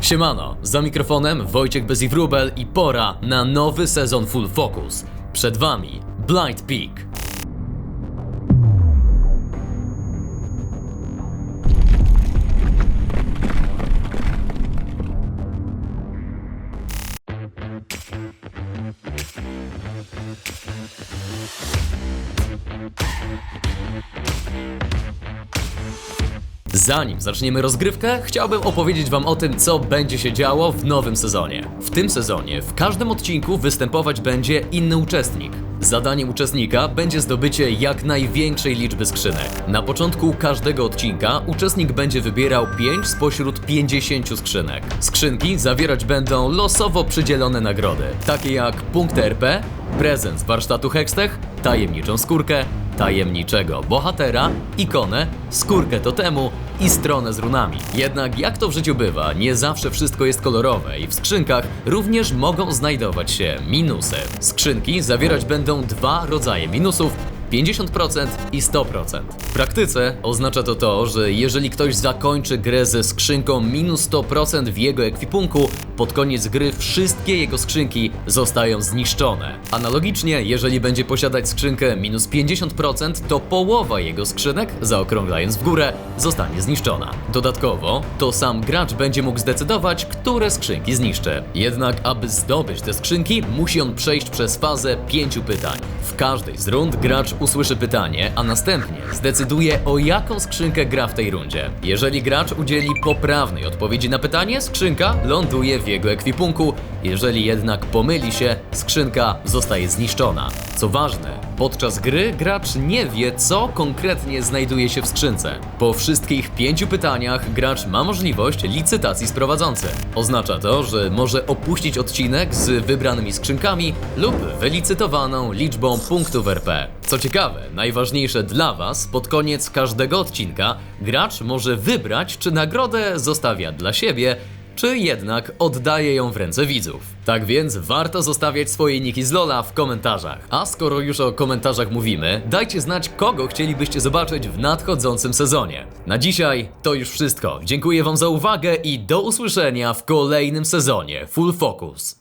Siemano, za mikrofonem Wojciech Bezivrubel i pora na nowy sezon Full Focus. Przed Wami Blind Peak. Zanim zaczniemy rozgrywkę, chciałbym opowiedzieć Wam o tym, co będzie się działo w nowym sezonie. W tym sezonie w każdym odcinku występować będzie inny uczestnik. Zadaniem uczestnika będzie zdobycie jak największej liczby skrzynek. Na początku każdego odcinka uczestnik będzie wybierał 5 spośród 50 skrzynek. Skrzynki zawierać będą losowo przydzielone nagrody, takie jak punkty RP, prezent z warsztatu Hextech, tajemniczą skórkę, tajemniczego bohatera, ikonę, skórkę totemu i stronę z runami. Jednak jak to w życiu bywa, nie zawsze wszystko jest kolorowe i w skrzynkach również mogą znajdować się minusy. Skrzynki zawierać będą dwa rodzaje minusów, 50% i 100%. W praktyce oznacza to to, że jeżeli ktoś zakończy grę ze skrzynką minus 100% w jego ekwipunku, pod koniec gry wszystkie jego skrzynki zostają zniszczone. Analogicznie, jeżeli będzie posiadać skrzynkę minus 50%, to połowa jego skrzynek, zaokrąglając w górę, zostanie zniszczona. Dodatkowo, to sam gracz będzie mógł zdecydować, które skrzynki zniszczy. Jednak, aby zdobyć te skrzynki, musi on przejść przez fazę pięciu pytań. W każdej z rund gracz usłyszy pytanie, a następnie zdecyduje o jaką skrzynkę gra w tej rundzie. Jeżeli gracz udzieli poprawnej odpowiedzi na pytanie, skrzynka ląduje w jego ekwipunku. Jeżeli jednak pomyli się, skrzynka zostaje zniszczona. Co ważne, podczas gry gracz nie wie, co konkretnie znajduje się w skrzynce. Po wszystkich pięciu pytaniach gracz ma możliwość licytacji z prowadzącym. Oznacza to, że może opuścić odcinek z wybranymi skrzynkami lub wylicytowaną liczbą punktów RP. Co ciekawe, najważniejsze dla Was, pod koniec każdego odcinka gracz może wybrać, czy nagrodę zostawia dla siebie, czy jednak oddaje ją w ręce widzów. Tak więc warto zostawiać swoje niki z Lola w komentarzach. A skoro już o komentarzach mówimy, dajcie znać, kogo chcielibyście zobaczyć w nadchodzącym sezonie. Na dzisiaj to już wszystko. Dziękuję Wam za uwagę i do usłyszenia w kolejnym sezonie Full Focus.